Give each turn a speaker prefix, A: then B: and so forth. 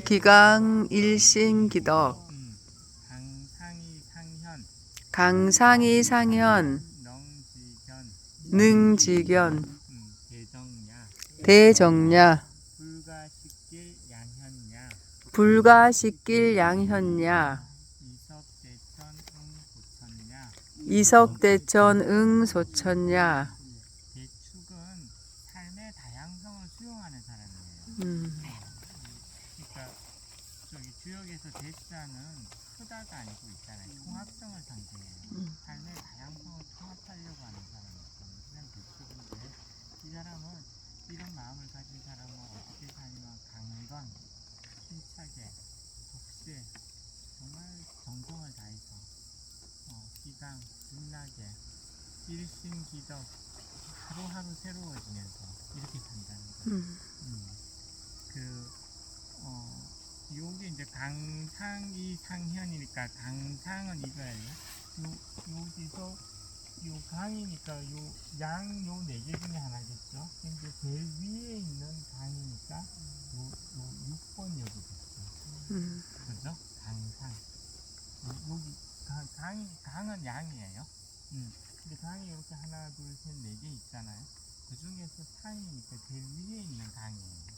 A: 기강 일신기덕.
B: 음, 강상이 상현.
A: 능지견.
B: 음, 대정야. 불가식길 양현야.
A: 이석대천 응소천야.
B: 대축은 삶의 다양성을 수용하는 사람이에요.
A: 음,
B: 그러니까 저기 주역에서 대자는 크다가 아니고 있잖아요. 통합성을 상징해요.
A: 음.
B: 삶의 다양성을 통합하려고 하는 사람이거든요. 그냥 대축인데 이 사람은 이런 마음을 가진 사람은 어떻게 살면 강건, 힘차게, 독실, 정말 정성을 다해서 어, 기강, 빛나게, 일심기덕 하루하루 새로워지면서 이렇게 산다는 거예요.
A: 음,
B: 음, 그, 어, 요게 이제 강상이 상현이니까 강상은 이거예요. 요, 여기서 요 강이니까 요 양 요 네 개 중에 하나겠죠. 근데 제일 위에 있는 강이니까 요, 요 6번 여기겠죠.
A: 음,
B: 그죠? 강상. 요, 여기 강, 강이, 강은 양이에요. 음. 근데 강이 이렇게 하나, 둘, 셋, 네 개 있잖아요. 그 중에서 상이니까 제일 위에 있는 강이에요.